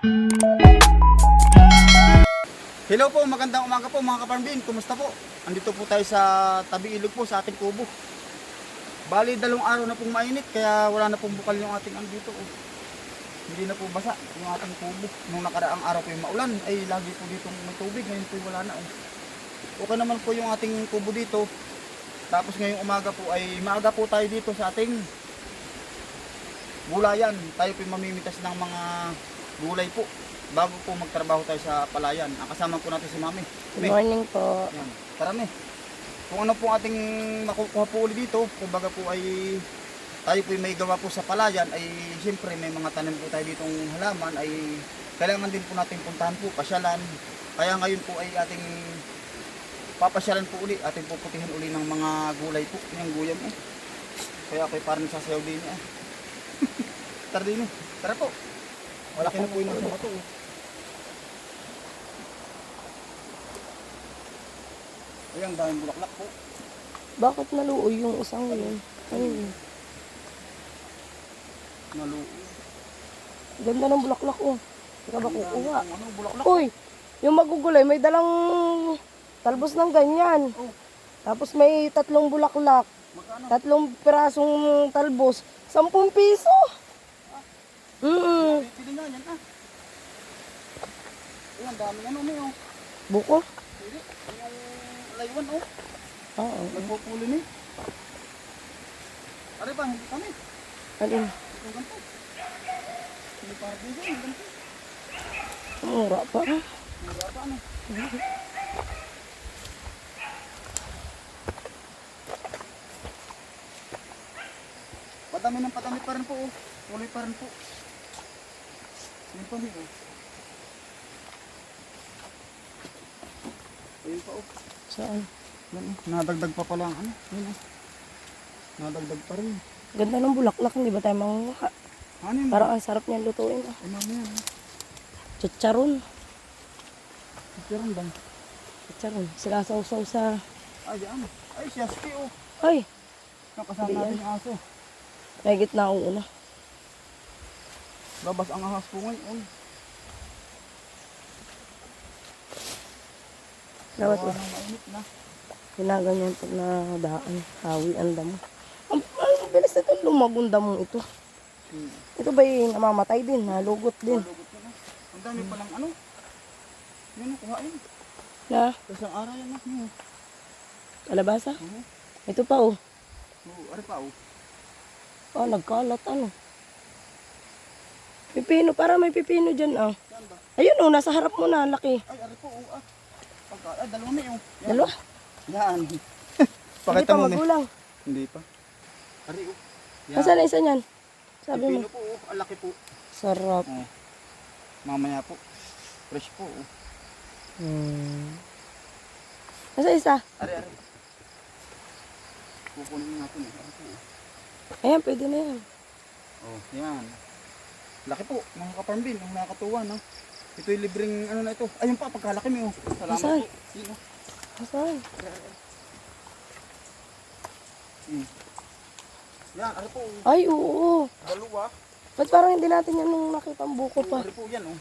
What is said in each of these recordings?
Hello po, magandang umaga po mga kaparmbin. Kumusta po? Andito po tayo sa tabi ilog po sa ating kubo. Bali, dalawang araw na pong mainit kaya wala na pong bukal yung ating ano dito. Oh. Hindi na po basa yung ating kubo. Nung nakaraang araw po yung maulan, ay lagi po dito may tubig. Ngayon po wala na. Oh. Okay naman po yung ating kubo dito. Tapos ngayong umaga po ay maaga po tayo dito sa ating gulayan. Tayo po mamimitas ng mga gulay po bago po magtrabaho tayo sa palayan. Ang kasama po natin si Mami. Good morning po. Yan. Tara me. Kung ano po ating makukuha po ulit dito, kumbaga po ay tayo po may gawa po sa palayan ay siyempre may mga tanim po tayo ditong halaman ay kailangan din po natin puntahan po, pasyalan. Kaya ngayon po ay ating papasyalan po uli, ating puputihin uli ng mga gulay po, yung guyam eh. Kaya ako'y parang sasayaw din eh. Tara din eh. Tara po. Wala na po yung mga bato. oh. Ayan, daming bulaklak po. Bakit naluoy yung isang yun? Ayun. Nalu. Ganda ng bulaklak oh. Hindi ka ba kukuha? Ano, bulaklak? Uy! Yung magugulay, may dalang talbos ng ganyan. Oh. Tapos may tatlong bulaklak. Magkano? Tatlong pirasong talbos. Sampung piso! Mm Pili nga yan ah. Ayan, daming ano may oh. Buko? Pili. Yung laywan oh. Oo. Nagpupulo ni. Ari ba, hindi kami. Ano? Ito ganito. Hindi para dito, yung ganito. Mura pa. Hindi pa ano. Padami ng padami pa rin po oh. Tuloy pa rin po. Yun pa rin oh. Ayun pa oh. Saan? Yan oh. Nadagdag pa pala ang ano. Yun oh. Nadagdag pa rin. Ganda ng bulaklak, hindi ba tayo mangunguha? Ano yun? Parang ang sarap niyan lutuin ah. Mamaya. oh. Chicharon. Meron bang? Chicharon. Sinasawsaw sa... Ay, yan. Ay, siyaski oh. Ay! Nakasama natin yung aso. May gitna akong una. Labas ang ahas po ngayon. Dapat Gawa ng mainit na. Ginaganyan pag nadaan, hawi ang damo. Ang, ang bilis ito lumagong damo ito. Hmm. Ito ba'y namamatay din, nalugot din. Lugot na na. Ang dami palang ano. Yun, kuhain. Na, Tapos ang araw yan na. Hmm. kalabasa. Oo. Ito pa oh. Oo, ari pa oh. Oh, nagkalat ano. Pipino, para may pipino dyan oh. Ayun oh, nasa harap mo na, laki. Ay, ari po oh. Ah. Pagka, ay, dalawa na yun. Yan. Dalawa? Yan. Hindi Pakita pa mo, magulang. Hindi pa. Ari oh. Yan. Nasaan na isa niyan? Sabi mo. Pipino po oh. Ang laki po. Sarap. Oh. Mamaya po. Fresh po oh. Hmm. Nasa isa? Ari, ari. Kukunin natin eh. Oh. Ayan, pwede na yan. Oh, yan. Laki po, mga kaparmbin, ang nakakatuwa, no? Ito yung libreng, ano na ito. Ayun pa, pagkalaki mo. oh. Salamat Nasaan? po. Yun, oh. Hmm. Yan, ano po. Ay, oo. dalawa. Ba't parang hindi natin yan nung nakita ang buko pa? Ano po yan, oh.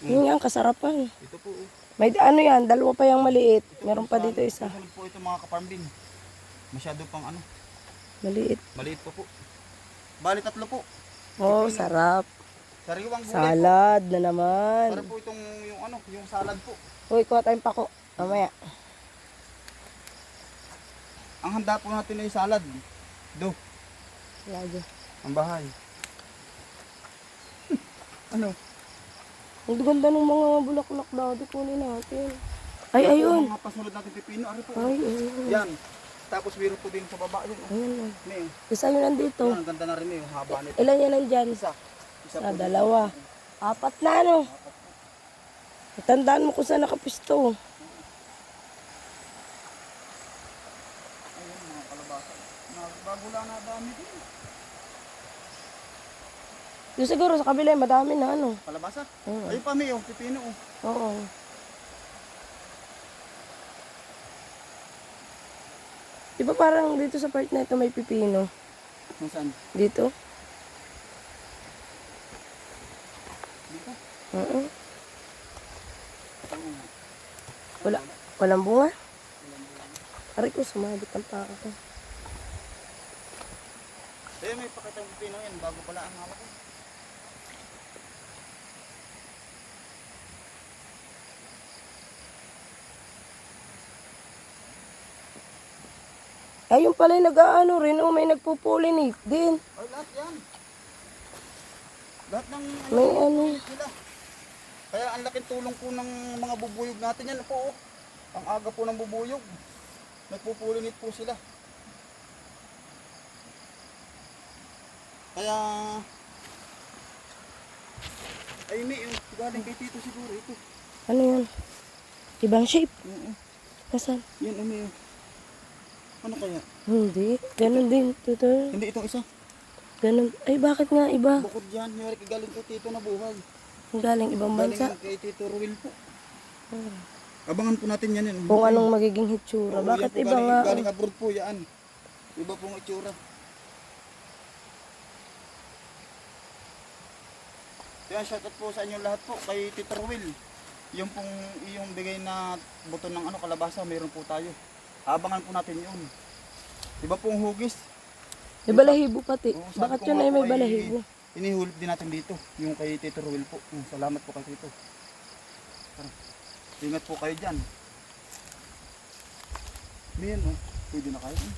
Yun yan, kasarapan. Ito po, oh. May ano yan, dalawa pa yung maliit. Meron pa dito isa. Susunod po ito mga kaparmbin. Masyado pang ano, Maliit. maliit po po. Bali tatlo po. Oh, sarap. Sariwang gulay Salad na po. naman. Para po itong, yung ano, yung salad po. Uy, kuha tayong pako. Mamaya. Ang handa po natin ay salad. Do, Lagi. ang bahay. ano? Ang ganda ng mga bulaklak dati kunin natin. Ay, Yan po ayun. ang Mga pasunod natin pipino. Ano po? Ay, ayun. Yan. Tapos meron po din sa baba yun. oh. Ayun. oh. May, Isa yun nandito. Yan, ang ganda na rin eh, yung haba nito. Ilan yan nandyan? Isa. Sa dalawa. Apat na ano. Tandaan mo kung saan nakapisto. Ayun, mga kalabasa. Bago lang na dami din. Yung siguro sa kabila, madami na ano. Kalabasa? Oo. Ayun pa may oh, pipino oh. Oo. Di ba parang dito sa part na ito may pipino? Nasaan? Dito? Dito? Oo. Wala. Walang bunga? Aray ko, sumabit ang paa ko. Eh, may pakitang pipino yan bago pala ang hawak ko. Ayun pala yung nag-ano rin, oh, may nagpupulinate din. Ay, lahat yan. Lahat ng ano, May ano. sila. Ang laking tulong po ng mga bubuyog natin yan po. oh. Ang aga po ng bubuyog. Nagpupulinit po sila. Kaya ay may yung galing kay Tito siguro ito. Ano yan? Ibang shape. Oo. Nasaan? Yan umi. Ano kaya? Hindi. Ganon din. Tuto. Hindi itong isa. Ganon. Ay, bakit nga iba? Bukod dyan, may galing kay Tito na buhay. Galing ibang bansa. Galing kay Tito Ruel po. Abangan po natin yan. yan. Kung anong magiging hitsura. Oo, Bakit iba galing, nga? Galing abroad po yan. Iba pong itsura. Yan, shoutout po sa inyo lahat po kay Tito Ruel. Yung pong iyong bigay na buto ng ano kalabasa, mayroon po tayo. Abangan po natin yun. Iba pong hugis. May balahibo pati. Oo, Bakit yun ay may balahibo? Inihulip din natin dito, yung kay Tito Ruel po. Mm, Salamat po kay Tito. Tara. Ingat po kayo dyan. Miyan, oh. Pwede na kayo. eh.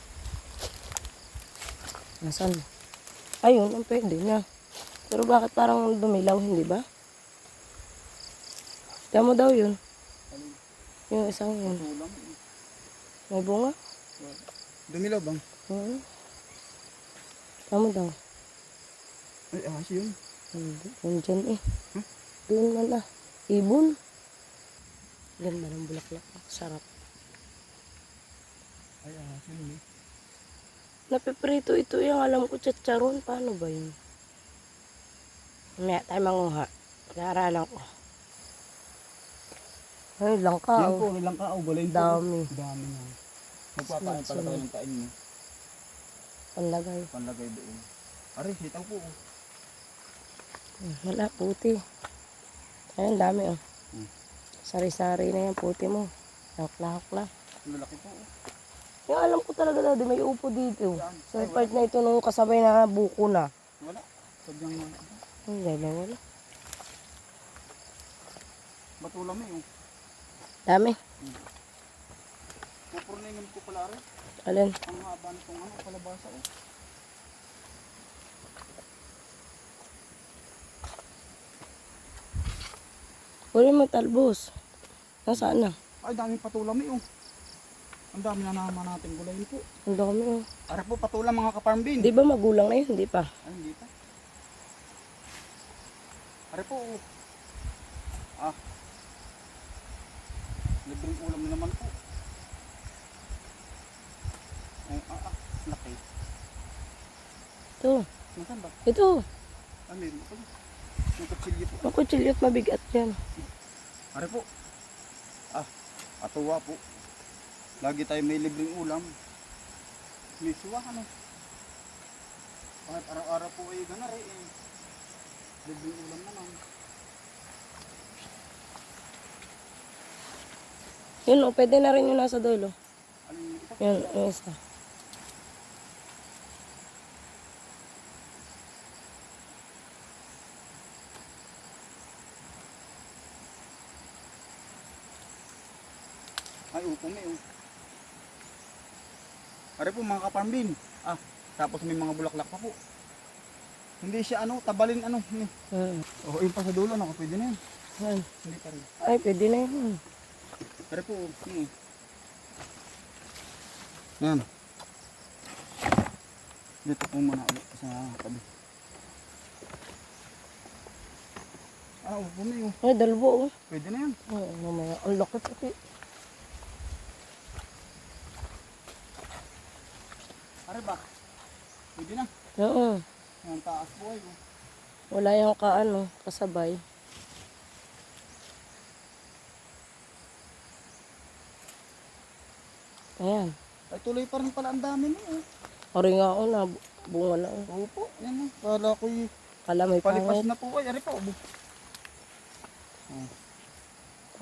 Nasaan? Ayun, ang pwede na. Pero bakit parang dumilaw, hindi ba? Mo daw yun. Alin? Yung isang yun. Tulang. eh. May bunga. Dumilaw bang? Oo. Mo daw. Ay, ahas yun. Dyan eh. Hmm? Doon man ah. Ibon. Ganda ng bulaklak. Sarap. Ay, ahas yun. Eh. Napiprito ito yung alam ko chacharon. Paano ba yun? Mamaya tayo manguha. Naaralan ko. Ay, langka. Yan po, ilang ka. Oh, balay po. Dami. Dami na. Magpapain pala tayo ng kain mo. Panlagay. Panlagay doon. Aray, hitaw po. oh. Hmm, Wala, puti. Ayun, dami oh. Hmm. Sari-sari na yan, puti mo. Hakla-hakla. Lalaki po. oh. Yung alam ko talaga dati, may upo dito. Sa part na ito nung kasabay na buko na. Wala. Sadyang Hindi, wala, wala. batulam eh. Oh. Dami. Pupurningan ko pala rin. Alin? Ang haba nitong ano, kalabasa. Oh. Huli mo talbos. Nasaan na? Ay, daming patulam eh. Oh. Ang dami na naman natin gulayin po. Ang dami oh. Ara po patulam mga kaparm bin. Di ba magulang na yun? Hindi pa. Ay, hindi pa. Are po. oh. Ah. Libreng ulam na naman po. Ay, ah, ah. Laki. Ito. Nasaan ba? Ito. Ah, meron pa. At mabigat yan. Are po. Ah, atuwa po. Lagi tayo may libreng ulam. May suwa ano. Kahit araw-araw po ay ganare eh. Libreng ulam naman. Yun oh, pwede na rin yung nasa dulo. Yun, yung isa. Ay, upo may oh. Are po mga kaparmbin. Ah, tapos may mga bulaklak pa po. Hindi siya ano, tabalin ano. Hmm. Hmm. Oh, yun pa sa dulo, naka pwede na yan. Yan. Hindi pa rin. Ay, pwede na yun. Are po, hmm. Yan. Dito po muna ulit sa tabi. Ah, upo may oh. Ay, dalbo oh. Pwede na yan. Oo, mamaya. Ang laki pati. Are ba? Pwede na. Oo. Ang taas po ay oh. Wala yung kaano, kasabay. Ayan. Ay tuloy pa rin pala ang dami na oh. Ori nga ako na, bunga na. oh. Opo, yan oh. Kala ko'y Kala may palipas pangit. na po ay. Are po. ubo. Oh.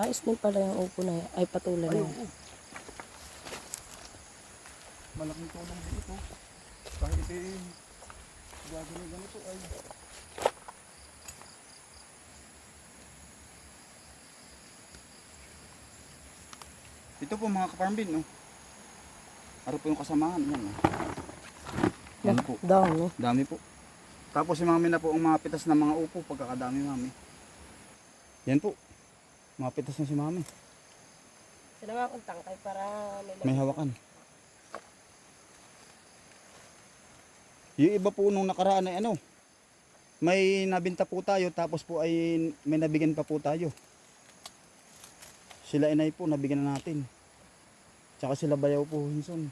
Ayos din pala yung upo na yan. Ay, patulan na Ay, oo. Malaking tulong din ito. Kahit ito eh, gagawin ganito ay. Ito po mga kaparmbin, no? Ano po yung kasamahan? Yan, no? Yan po. Dami. Dami po. Tapos si mami na po ang mga pitas ng mga upo pagkakadami mami. Yan po. Mga pitas na si mami. Sila nga kung tangkay para May hawakan. Yung iba po nung nakaraan ay ano, may nabinta po tayo tapos po ay may nabigyan pa po tayo. Sila inay po, nabigyan na natin. Tsaka sila bayaw po, Hinson.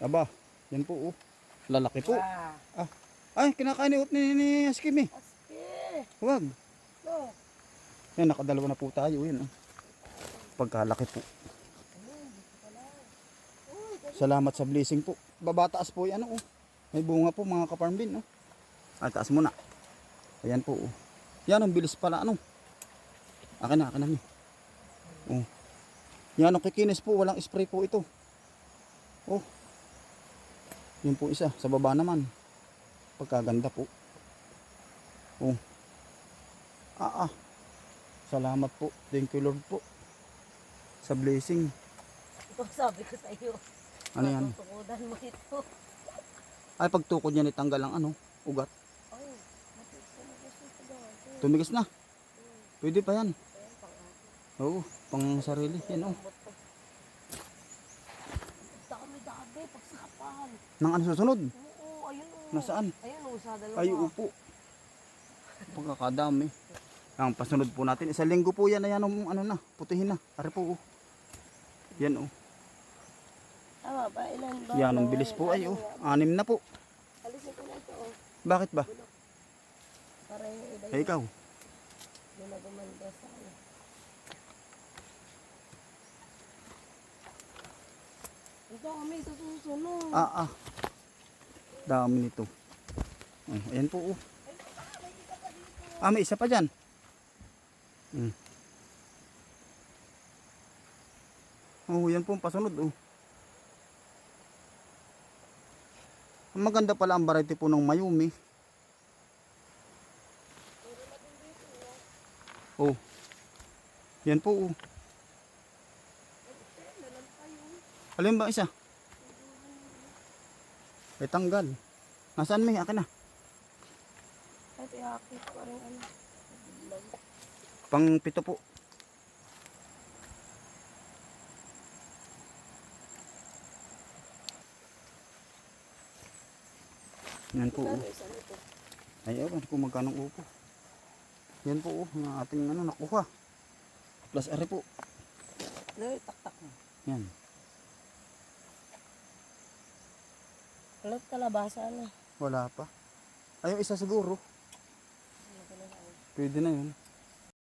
Aba, yan po oh. Lalaki po. Ah. Ay, kinakain ni, ni, ni Askim eh. Aske! Huwag. No. Yan, nakadalawa na po tayo. Yan oh. Pagkalaki po. Salamat sa blessing po. Babataas po yan oh. May bunga po mga kaparmbin oh. Ay, taas muna. Ayan po oh. Yan, ang bilis pala ano. Akin na, akin na mi. Oh. Yan, ang kikinis po. Walang spray po ito. Oh. Yun po isa. Sa baba naman. Pagkaganda po. Oh. Ah, ah. Salamat po. Thank you Lord po. Sa blessing. Ito sabi ko sa iyo. Ano yan? Tutukudan mo ito. Ay, pagtukod niya itanggal ang ano, ugat. Tumigas na. Pwede pa yan. Oo, pang sarili. Yan oh. Dami dami, pagsapan. Nang ano susunod? Oo, ayun o. Nasaan? Ayun o, sa dalawa. Ay, upo. Pagkakadami. Ang pasunod po natin. Isa linggo po yan. Ayan, um, ano na, putihin na. Ari po. Oh. Yan oh. Tama ba? Ilan ba? Yan, ang bilis po. Ay, oh. Anim na po. Alisin ko na ito o. Bakit ba? Para yung iba Ay, ikaw. yung na gumanda sa ano. Ito kami sa susunod. Ah, ah. Dami nito. Oh, ayan po. Oh. Ah, may isa pa dyan. Hmm. Oh, yan po ang pasunod. Oh. Ang maganda pala ang variety po ng Mayumi. Oh. Yan po. Oh. Alin ba isa? Ay tanggal. Nasaan may akin na? Kahit iakit pa rin ano. Pang pito po. Yan po. Oh. Ay, ewan kung magkano upo. Yan po. Oh, yung ating ano, nakuha. Plus are po. Loy, taktak mo. Yan. Alat kalabasa na. Wala pa. Ay, isa siguro. Pwede na yun.